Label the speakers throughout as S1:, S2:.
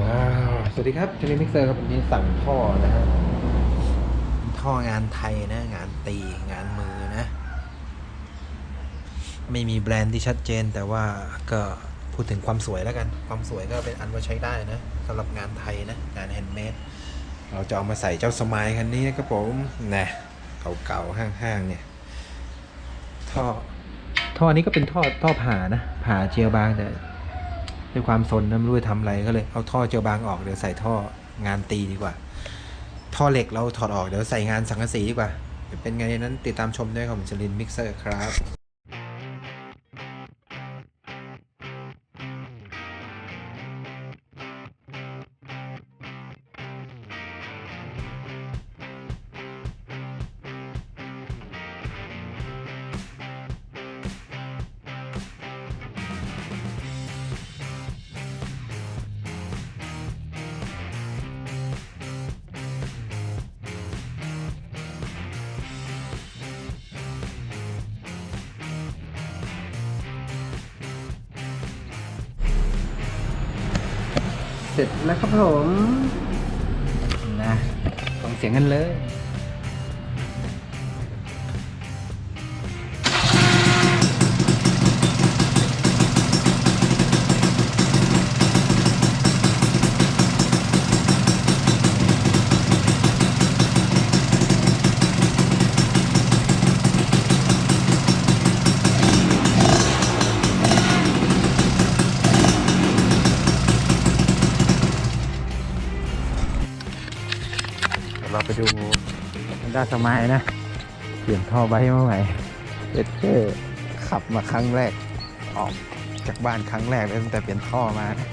S1: ว้าว สวัสดีครับเจนี่มิกเซอร์ครับวันนี้สั่งท่อนะฮะท่องานไทยนะ งานตีงานมือนะ ไม่มีแบรนด์ที่ชัดเจนแต่ว่าก็พูดถึงความสวยแล้วกัน ความสวยก็เป็นอันว่าใช้ได้นะสำหรับงานไทยนะ งานแฮนด์เมดเราจะเอามาใส่เจ้าสมายคันนี้นะครับผมนะเก่าๆห้างๆเนี่ย ท่อ ท่อนี้ก็เป็นท่อท่อผ่านะ ผ่าเจียวบางแต่ ด้วยความสนนะไม่รู้จะทำอะไรก็เลยเอาท่อเจียวบางออกเดี๋ยวใส่ท่องานตีดีกว่า ท่อเหล็กเราถอดออกเดี๋ยวใส่งานสังกะสีดีกว่าเดี๋ยวเป็นไงนั้นติดตามชมด้วยครับผมจรินมิกเซอร์ครับ เสร็จแล้วครับผมนะฟังเสียงกันเลย เดี๋ยวเราไปดูด้านสมัยนะ เปลี่ยนท่อไว้เมื่อไหร่เอสเอขับมาครั้งแรก ออกจากบ้านครั้งแรกเลยตั้งแต่เปลี่ยนท่อมานะ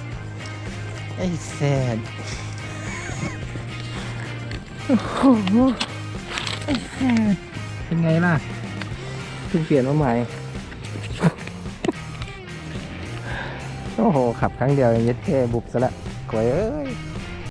S1: ไอ้แซดโอ้โหไอ้แซดเป็นไงล่ะเพิ่งเปลี่ยนมาใหม่ โอ้โห ขับครั้งเดียวเย็ดเท่บุบซะละกวยเอ้ย